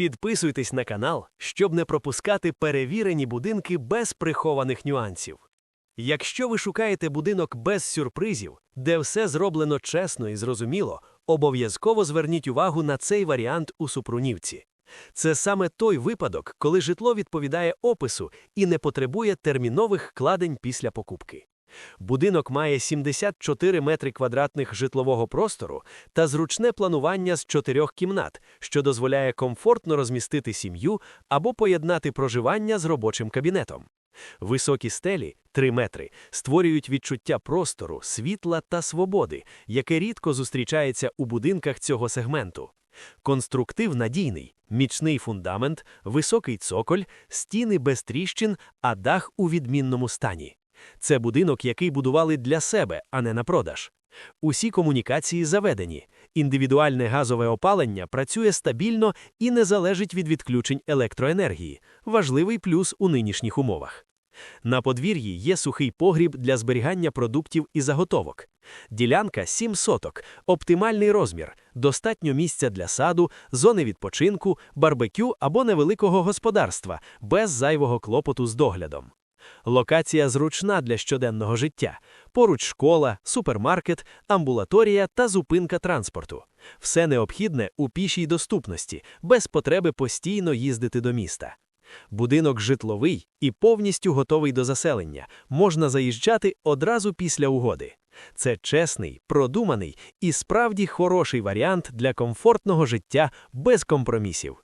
Підписуйтесь на канал, щоб не пропускати перевірені будинки без прихованих нюансів. Якщо ви шукаєте будинок без сюрпризів, де все зроблено чесно і зрозуміло, обов'язково зверніть увагу на цей варіант у Супрунівці. Це саме той випадок, коли житло відповідає опису і не потребує термінових вкладень після покупки. Будинок має 74 метри квадратних житлового простору та зручне планування з чотирьох кімнат, що дозволяє комфортно розмістити сім'ю або поєднати проживання з робочим кабінетом. Високі стелі 3 метри створюють відчуття простору, світла та свободи, яке рідко зустрічається у будинках цього сегменту. Конструктив надійний, міцний фундамент, високий цоколь, стіни без тріщин, а дах у відмінному стані. Це будинок, який будували для себе, а не на продаж. Усі комунікації заведені. Індивідуальне газове опалення працює стабільно і не залежить від відключень електроенергії. Важливий плюс у нинішніх умовах. На подвір'ї є сухий погріб для зберігання продуктів і заготовок. Ділянка 7 соток, оптимальний розмір, достатньо місця для саду, зони відпочинку, барбекю або невеликого господарства, без зайвого клопоту з доглядом. Локація зручна для щоденного життя. Поруч школа, супермаркет, амбулаторія та зупинка транспорту. Все необхідне у пішій доступності, без потреби постійно їздити до міста. Будинок житловий і повністю готовий до заселення. Можна заїжджати одразу після угоди. Це чесний, продуманий і справді хороший варіант для комфортного життя без компромісів.